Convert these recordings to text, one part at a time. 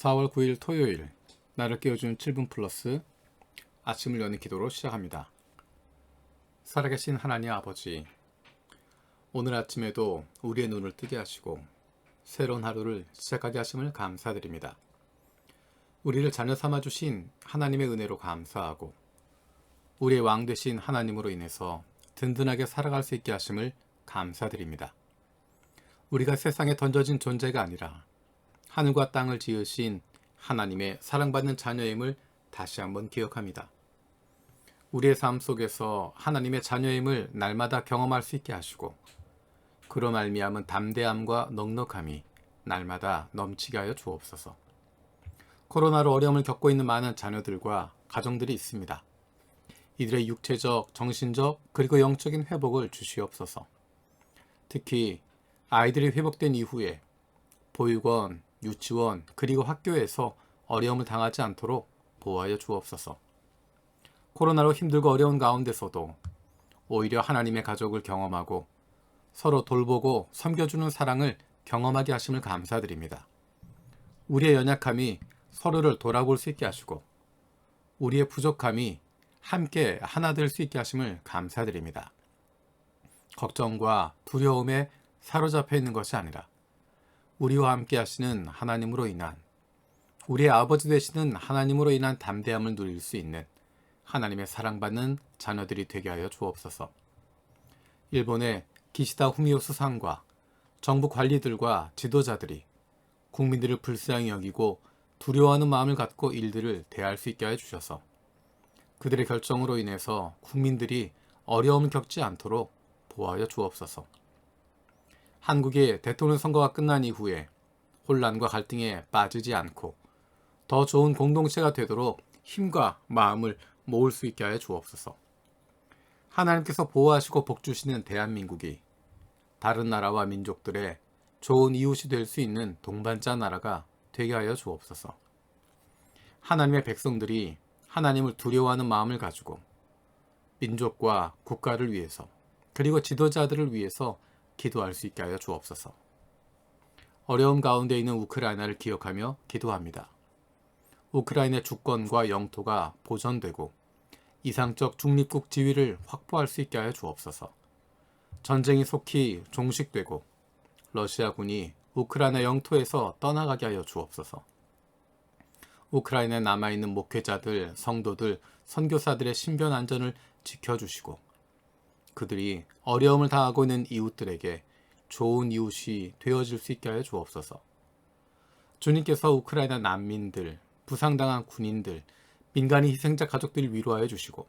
4월 9일 토요일 나를 깨워준 7분 플러스 아침을 여는 기도로 시작합니다. 살아계신 하나님 아버지 오늘 아침에도 우리의 눈을 뜨게 하시고 새로운 하루를 시작하게 하심을 감사드립니다. 우리를 자녀 삼아 주신 하나님의 은혜로 감사하고 우리의 왕 되신 하나님으로 인해서 든든하게 살아갈 수 있게 하심을 감사드립니다. 우리가 세상에 던져진 존재가 아니라 하늘과 땅을 지으신 하나님의 사랑받는 자녀임을 다시 한번 기억합니다. 우리의 삶 속에서 하나님의 자녀임을 날마다 경험할 수 있게 하시고 그로 말미암은 담대함과 넉넉함이 날마다 넘치게 하여 주옵소서. 코로나로 어려움을 겪고 있는 많은 자녀들과 가정들이 있습니다. 이들의 육체적, 정신적, 그리고 영적인 회복을 주시옵소서. 특히 아이들이 회복된 이후에 보육원, 유치원, 그리고 학교에서 어려움을 당하지 않도록 보호하여 주옵소서. 코로나로 힘들고 어려운 가운데서도 오히려 하나님의 가족을 경험하고 서로 돌보고 섬겨주는 사랑을 경험하게 하심을 감사드립니다. 우리의 연약함이 서로를 돌아볼 수 있게 하시고 우리의 부족함이 함께 하나 될 수 있게 하심을 감사드립니다. 걱정과 두려움에 사로잡혀 있는 것이 아니라 우리와 함께 하시는 하나님으로 인한 우리의 아버지 되시는 하나님으로 인한 담대함을 누릴 수 있는 하나님의 사랑받는 자녀들이 되게 하여 주옵소서. 일본의 기시다 후미오 수상과 정부 관리들과 지도자들이 국민들을 불쌍히 여기고 두려워하는 마음을 갖고 일들을 대할 수 있게 해 주셔서 그들의 결정으로 인해서 국민들이 어려움을 겪지 않도록 보호하여 주옵소서. 한국의 대통령 선거가 끝난 이후에 혼란과 갈등에 빠지지 않고 더 좋은 공동체가 되도록 힘과 마음을 모을 수 있게 하여 주옵소서. 하나님께서 보호하시고 복주시는 대한민국이 다른 나라와 민족들의 좋은 이웃이 될 수 있는 동반자 나라가 되게 하여 주옵소서. 하나님의 백성들이 하나님을 두려워하는 마음을 가지고 민족과 국가를 위해서 그리고 지도자들을 위해서 기도할 수 있게 하여 주옵소서. 어려움 가운데 있는 우크라이나를 기억하며 기도합니다. 우크라이나의 주권과 영토가 보전되고 이상적 중립국 지위를 확보할 수 있게 하여 주옵소서. 전쟁이 속히 종식되고 러시아군이 우크라이나 영토에서 떠나가게 하여 주옵소서. 우크라이나에 남아있는 목회자들, 성도들, 선교사들의 신변 안전을 지켜주시고 그들이 어려움을 당하고 있는 이웃들에게 좋은 이웃이 되어질 수 있게 하여 주옵소서. 주님께서 우크라이나 난민들, 부상당한 군인들, 민간인 희생자 가족들을 위로하여 주시고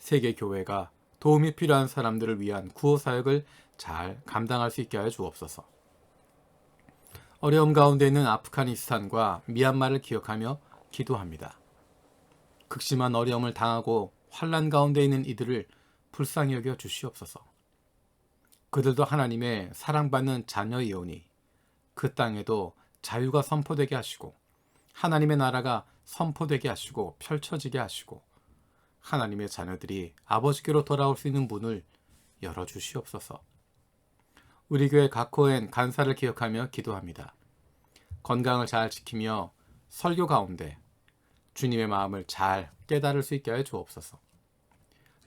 세계 교회가 도움이 필요한 사람들을 위한 구호 사역을 잘 감당할 수 있게 하여 주옵소서. 어려움 가운데 있는 아프가니스탄과 미얀마를 기억하며 기도합니다. 극심한 어려움을 당하고 환란 가운데 있는 이들을 불쌍히 여겨 주시옵소서. 그들도 하나님의 사랑받는 자녀이오니 그 땅에도 자유가 선포되게 하시고 하나님의 나라가 선포되게 하시고 펼쳐지게 하시고 하나님의 자녀들이 아버지께로 돌아올 수 있는 문을 열어 주시옵소서. 우리 교회 각호엔 간사를 기억하며 기도합니다. 건강을 잘 지키며 설교 가운데 주님의 마음을 잘 깨달을 수 있게 하여 주옵소서.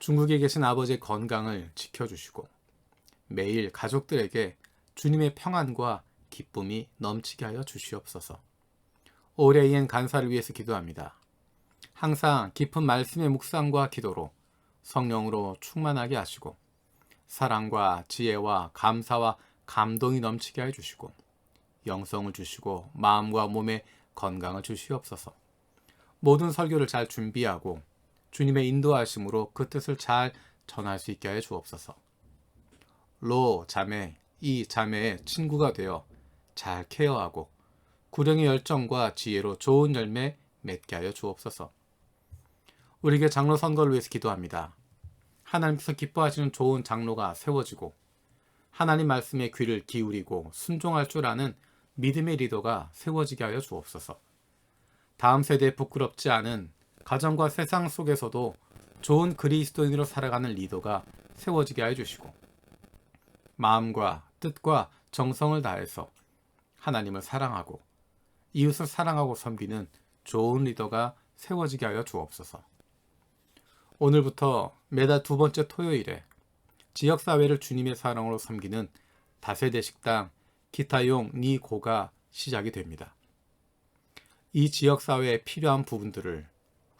중국에 계신 아버지의 건강을 지켜주시고 매일 가족들에게 주님의 평안과 기쁨이 넘치게 하여 주시옵소서. 올해인 간사를 위해서 기도합니다. 항상 깊은 말씀의 묵상과 기도로 성령으로 충만하게 하시고 사랑과 지혜와 감사와 감동이 넘치게 해 주시고 영성을 주시고 마음과 몸에 건강을 주시옵소서. 모든 설교를 잘 준비하고 주님의 인도하심으로 그 뜻을 잘 전할 수 있게 해 주옵소서. 로 자매, 이 자매의 친구가 되어 잘 케어하고 구령의 열정과 지혜로 좋은 열매 맺게 하여 주옵소서. 우리에게 장로 선거를 위해서 기도합니다. 하나님께서 기뻐하시는 좋은 장로가 세워지고 하나님 말씀에 귀를 기울이고 순종할 줄 아는 믿음의 리더가 세워지게 하여 주옵소서. 다음 세대에 부끄럽지 않은 가정과 세상 속에서도 좋은 그리스도인으로 살아가는 리더가 세워지게 하여 주시고 마음과 뜻과 정성을 다해서 하나님을 사랑하고 이웃을 사랑하고 섬기는 좋은 리더가 세워지게 하여 주옵소서. 오늘부터 매달 두 번째 토요일에 지역사회를 주님의 사랑으로 섬기는 다세대 식당 기타용 니고가 시작이 됩니다. 이 지역사회에 필요한 부분들을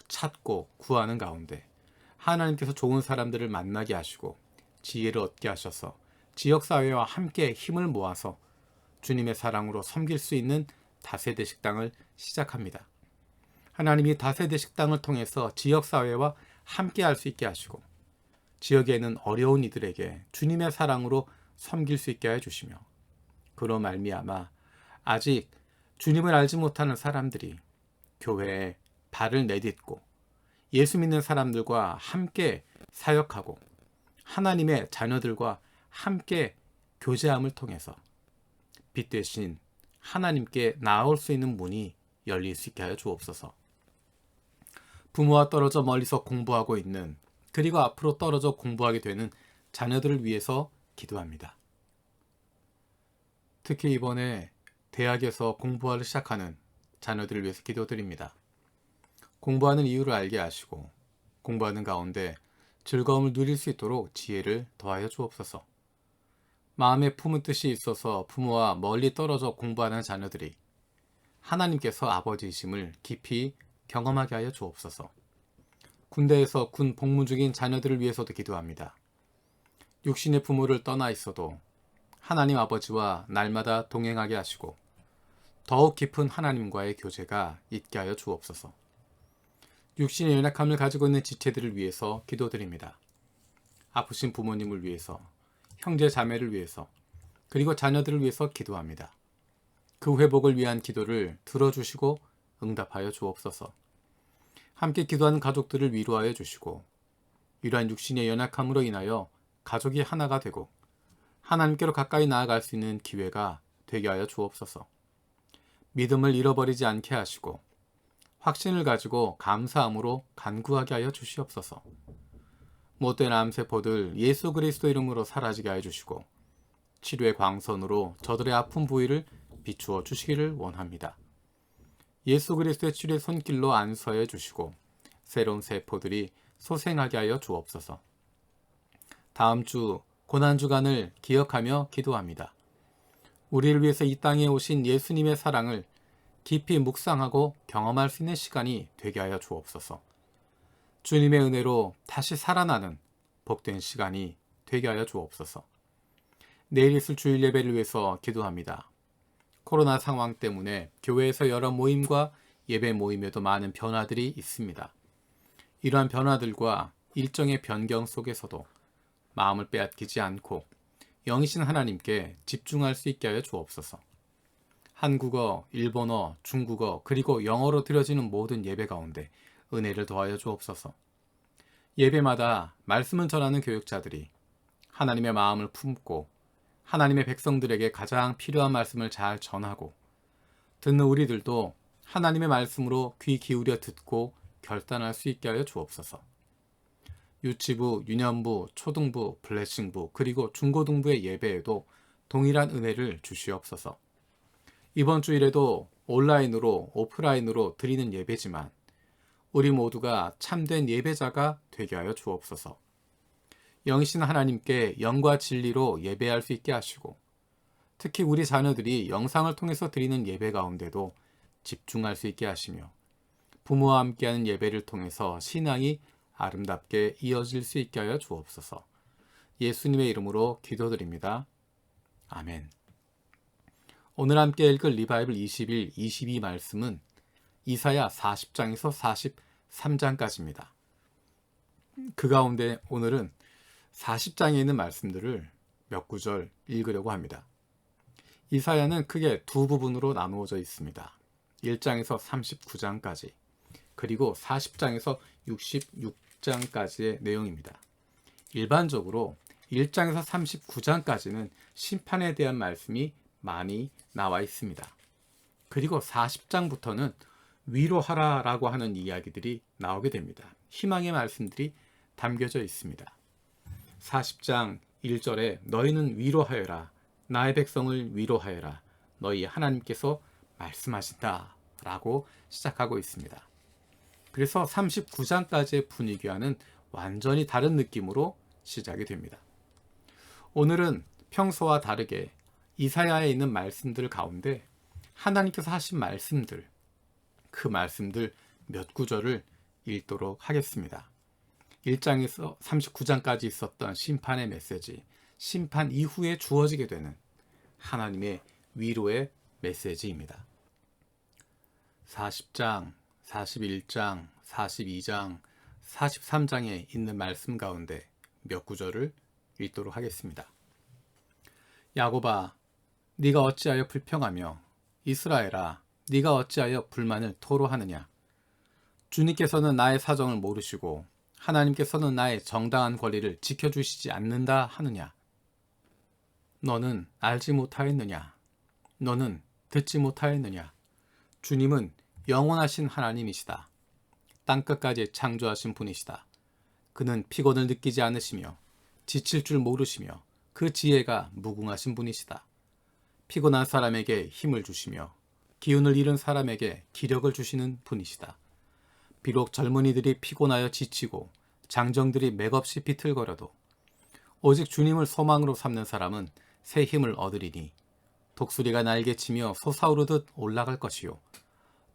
찾고 구하는 가운데 하나님께서 좋은 사람들을 만나게 하시고 지혜를 얻게 하셔서 지역사회와 함께 힘을 모아서 주님의 사랑으로 섬길 수 있는 다세대 식당을 시작합니다. 하나님이 다세대 식당을 통해서 지역사회와 함께 할 수 있게 하시고 지역에는 어려운 이들에게 주님의 사랑으로 섬길 수 있게 해주시며 그로 말미암아 아직 주님을 알지 못하는 사람들이 교회에 발을 내딛고 예수 믿는 사람들과 함께 사역하고 하나님의 자녀들과 함께 교제함을 통해서 빛 대신 하나님께 나아올 수 있는 문이 열릴 수 있게 하여 주옵소서. 부모와 떨어져 멀리서 공부하고 있는 그리고 앞으로 떨어져 공부하게 되는 자녀들을 위해서 기도합니다. 특히 이번에 대학에서 공부하기 시작하는 자녀들을 위해서 기도드립니다. 공부하는 이유를 알게 하시고 공부하는 가운데 즐거움을 누릴 수 있도록 지혜를 더하여 주옵소서. 마음에 품은 뜻이 있어서 부모와 멀리 떨어져 공부하는 자녀들이 하나님께서 아버지이심을 깊이 경험하게 하여 주옵소서. 군대에서 군 복무 중인 자녀들을 위해서도 기도합니다. 육신의 부모를 떠나 있어도 하나님 아버지와 날마다 동행하게 하시고 더욱 깊은 하나님과의 교제가 있게 하여 주옵소서. 육신의 연약함을 가지고 있는 지체들을 위해서 기도드립니다. 아프신 부모님을 위해서, 형제 자매를 위해서, 그리고 자녀들을 위해서 기도합니다. 그 회복을 위한 기도를 들어주시고 응답하여 주옵소서. 함께 기도하는 가족들을 위로하여 주시고 이러한 육신의 연약함으로 인하여 가족이 하나가 되고 하나님께로 가까이 나아갈 수 있는 기회가 되게 하여 주옵소서. 믿음을 잃어버리지 않게 하시고 확신을 가지고 감사함으로 간구하게 하여 주시옵소서. 못된 암세포들 예수 그리스도 이름으로 사라지게 하여 주시고 치료의 광선으로 저들의 아픈 부위를 비추어 주시기를 원합니다. 예수 그리스도의 치료의 손길로 안서해 주시고 새로운 세포들이 소생하게 하여 주옵소서. 다음 주 고난 주간을 기억하며 기도합니다. 우리를 위해서 이 땅에 오신 예수님의 사랑을 깊이 묵상하고 경험할 수 있는 시간이 되게 하여 주옵소서. 주님의 은혜로 다시 살아나는 복된 시간이 되게 하여 주옵소서. 내일 있을 주일 예배를 위해서 기도합니다. 코로나 상황 때문에 교회에서 여러 모임과 예배 모임에도 많은 변화들이 있습니다. 이러한 변화들과 일정의 변경 속에서도 마음을 빼앗기지 않고 영이신 하나님께 집중할 수 있게 하여 주옵소서. 한국어, 일본어, 중국어, 그리고 영어로 드려지는 모든 예배 가운데 은혜를 더하여 주옵소서. 예배마다 말씀을 전하는 교육자들이 하나님의 마음을 품고 하나님의 백성들에게 가장 필요한 말씀을 잘 전하고 듣는 우리들도 하나님의 말씀으로 귀 기울여 듣고 결단할 수 있게 하여 주옵소서. 유치부, 유년부, 초등부, 블레싱부, 그리고 중고등부의 예배에도 동일한 은혜를 주시옵소서. 이번 주일에도 온라인으로 오프라인으로 드리는 예배지만 우리 모두가 참된 예배자가 되게 하여 주옵소서. 영신 하나님께 영과 진리로 예배할 수 있게 하시고 특히 우리 자녀들이 영상을 통해서 드리는 예배 가운데도 집중할 수 있게 하시며 부모와 함께하는 예배를 통해서 신앙이 아름답게 이어질 수 있게 하여 주옵소서. 예수님의 이름으로 기도드립니다. 아멘. 오늘 함께 읽을 리바이블 21, 22 말씀은 이사야 40장에서 43장까지입니다. 그 가운데 오늘은 40장에 있는 말씀들을 몇 구절 읽으려고 합니다. 이사야는 크게 두 부분으로 나누어져 있습니다. 1장에서 39장까지 그리고 40장에서 66장까지의 내용입니다. 일반적으로 1장에서 39장까지는 심판에 대한 말씀이 많이 나와 있습니다. 그리고 40장부터는 위로하라라고 하는 이야기들이 나오게 됩니다. 희망의 말씀들이 담겨져 있습니다. 40장 1절에 너희는 위로하여라. 나의 백성을 위로하여라. 너희 하나님께서 말씀하신다. 라고 시작하고 있습니다. 그래서 39장까지의 분위기와는 완전히 다른 느낌으로 시작이 됩니다. 오늘은 평소와 다르게 이사야에 있는 말씀들 가운데 하나님께서 하신 말씀들, 그 말씀들 몇 구절을 읽도록 하겠습니다. 1장에서 39장까지 있었던 심판의 메시지, 심판 이후에 주어지게 되는 하나님의 위로의 메시지입니다. 40장, 41장, 42장, 43장에 있는 말씀 가운데 몇 구절을 읽도록 하겠습니다. 야고바, 네가 어찌하여 불평하며 이스라엘아, 네가 어찌하여 불만을 토로하느냐? 주님께서는 나의 사정을 모르시고 하나님께서는 나의 정당한 권리를 지켜주시지 않는다 하느냐? 너는 알지 못하였느냐? 너는 듣지 못하였느냐? 주님은 영원하신 하나님이시다. 땅끝까지 창조하신 분이시다. 그는 피곤을 느끼지 않으시며 지칠 줄 모르시며 그 지혜가 무궁하신 분이시다. 피곤한 사람에게 힘을 주시며 기운을 잃은 사람에게 기력을 주시는 분이시다. 비록 젊은이들이 피곤하여 지치고 장정들이 맥없이 비틀거려도 오직 주님을 소망으로 삼는 사람은 새 힘을 얻으리니 독수리가 날개치며 솟아오르듯 올라갈 것이요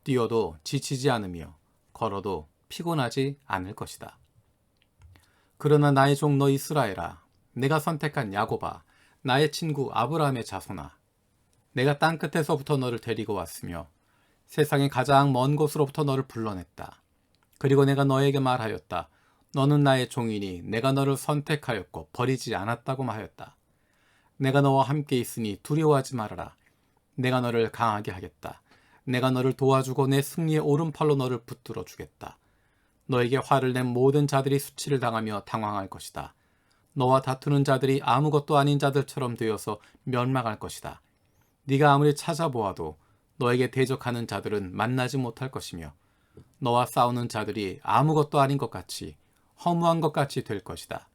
뛰어도 지치지 않으며 걸어도 피곤하지 않을 것이다. 그러나 나의 종 너 이스라엘아 내가 선택한 야고바 나의 친구 아브라함의 자손아 내가 땅 끝에서부터 너를 데리고 왔으며 세상의 가장 먼 곳으로부터 너를 불러냈다. 그리고 내가 너에게 말하였다. 너는 나의 종이니 내가 너를 선택하였고 버리지 않았다고 하였다. 내가 너와 함께 있으니 두려워하지 말아라. 내가 너를 강하게 하겠다. 내가 너를 도와주고 내 승리의 오른팔로 너를 붙들어 주겠다. 너에게 화를 낸 모든 자들이 수치를 당하며 당황할 것이다. 너와 다투는 자들이 아무것도 아닌 자들처럼 되어서 멸망할 것이다. 네가 아무리 찾아보아도 너에게 대적하는 자들은 만나지 못할 것이며 너와 싸우는 자들이 아무것도 아닌 것 같이 허무한 것 같이 될 것이다.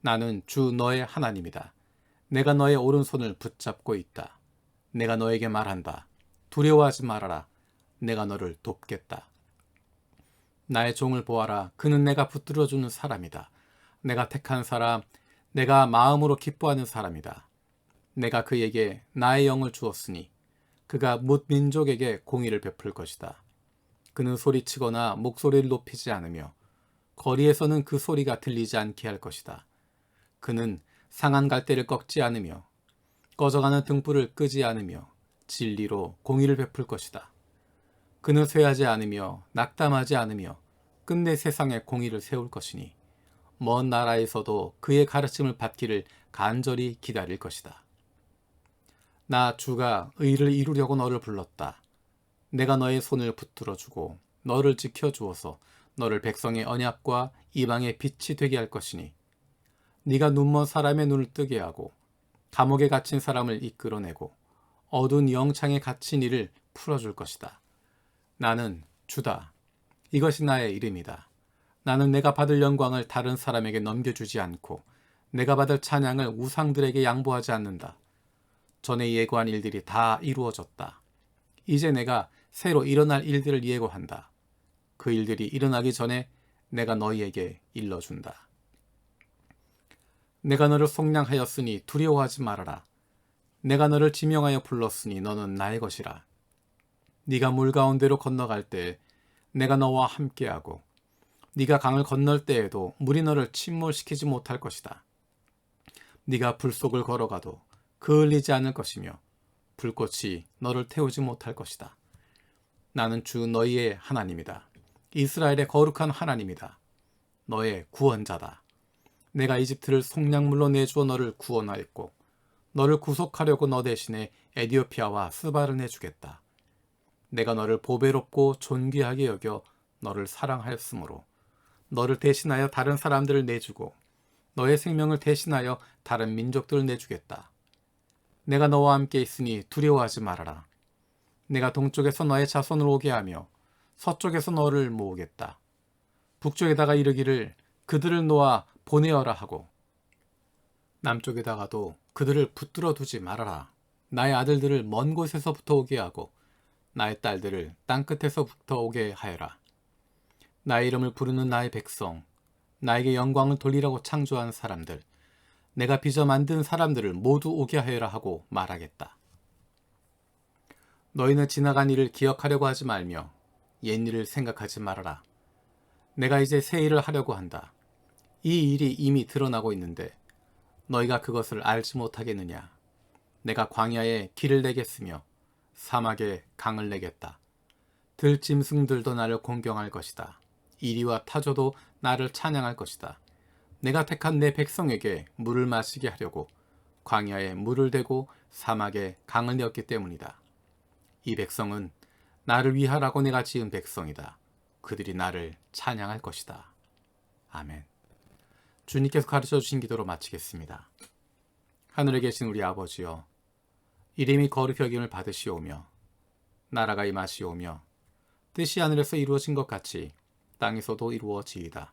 나는 주 너의 하나님이다. 내가 너의 오른손을 붙잡고 있다. 내가 너에게 말한다. 두려워하지 말아라. 내가 너를 돕겠다. 나의 종을 보아라. 그는 내가 붙들어주는 사람이다. 내가 택한 사람, 내가 마음으로 기뻐하는 사람이다. 내가 그에게 나의 영을 주었으니 그가 뭇 민족에게 공의를 베풀 것이다. 그는 소리치거나 목소리를 높이지 않으며 거리에서는 그 소리가 들리지 않게 할 것이다. 그는 상한 갈대를 꺾지 않으며 꺼져가는 등불을 끄지 않으며 진리로 공의를 베풀 것이다. 그는 쇠하지 않으며 낙담하지 않으며 끝내 세상에 공의를 세울 것이니 먼 나라에서도 그의 가르침을 받기를 간절히 기다릴 것이다. 나 주가 의를 이루려고 너를 불렀다. 내가 너의 손을 붙들어 주고 너를 지켜 주어서 너를 백성의 언약과 이방의 빛이 되게 할 것이니 네가 눈먼 사람의 눈을 뜨게 하고 감옥에 갇힌 사람을 이끌어내고 어두운 영창에 갇힌 이를 풀어줄 것이다. 나는 주다. 이것이 나의 이름이다. 나는 내가 받을 영광을 다른 사람에게 넘겨주지 않고 내가 받을 찬양을 우상들에게 양보하지 않는다. 전에 예고한 일들이 다 이루어졌다. 이제 내가 새로 일어날 일들을 예고한다. 그 일들이 일어나기 전에 내가 너희에게 일러준다. 내가 너를 속량하였으니 두려워하지 말아라. 내가 너를 지명하여 불렀으니 너는 나의 것이라. 네가 물 가운데로 건너갈 때 내가 너와 함께하고 네가 강을 건널 때에도 물이 너를 침몰시키지 못할 것이다. 네가 불 속을 걸어가도 그을리지 않을 것이며 불꽃이 너를 태우지 못할 것이다. 나는 주 너희의 하나님이다. 이스라엘의 거룩한 하나님이다. 너의 구원자다. 내가 이집트를 속량물로 내주어 너를 구원하였고 너를 구속하려고 너 대신에 에디오피아와 스바를 내주겠다. 내가 너를 보배롭고 존귀하게 여겨 너를 사랑하였으므로 너를 대신하여 다른 사람들을 내주고 너의 생명을 대신하여 다른 민족들을 내주겠다. 내가 너와 함께 있으니 두려워하지 말아라. 내가 동쪽에서 너의 자손을 오게 하며 서쪽에서 너를 모으겠다. 북쪽에다가 이르기를 그들을 놓아 보내어라 하고 남쪽에다가도 그들을 붙들어 두지 말아라. 나의 아들들을 먼 곳에서부터 오게 하고 나의 딸들을 땅 끝에서부터 오게 하여라. 나의 이름을 부르는 나의 백성, 나에게 영광을 돌리라고 창조한 사람들, 내가 빚어 만든 사람들을 모두 오게 하여라 하고 말하겠다. 너희는 지나간 일을 기억하려고 하지 말며 옛 일을 생각하지 말아라. 내가 이제 새 일을 하려고 한다. 이 일이 이미 드러나고 있는데 너희가 그것을 알지 못하겠느냐? 내가 광야에 길을 내겠으며 사막에 강을 내겠다. 들짐승들도 나를 공경할 것이다. 이리와 타조도 나를 찬양할 것이다. 내가 택한 내 백성에게 물을 마시게 하려고 광야에 물을 대고 사막에 강을 내었기 때문이다. 이 백성은 나를 위하라고 내가 지은 백성이다. 그들이 나를 찬양할 것이다. 아멘. 주님께서 가르쳐 주신 기도로 마치겠습니다. 하늘에 계신 우리 아버지여, 이름이 거룩히 여김을 받으시오며, 나라가 임하시오며, 뜻이 하늘에서 이루어진 것 같이 땅에서도 이루어지이다.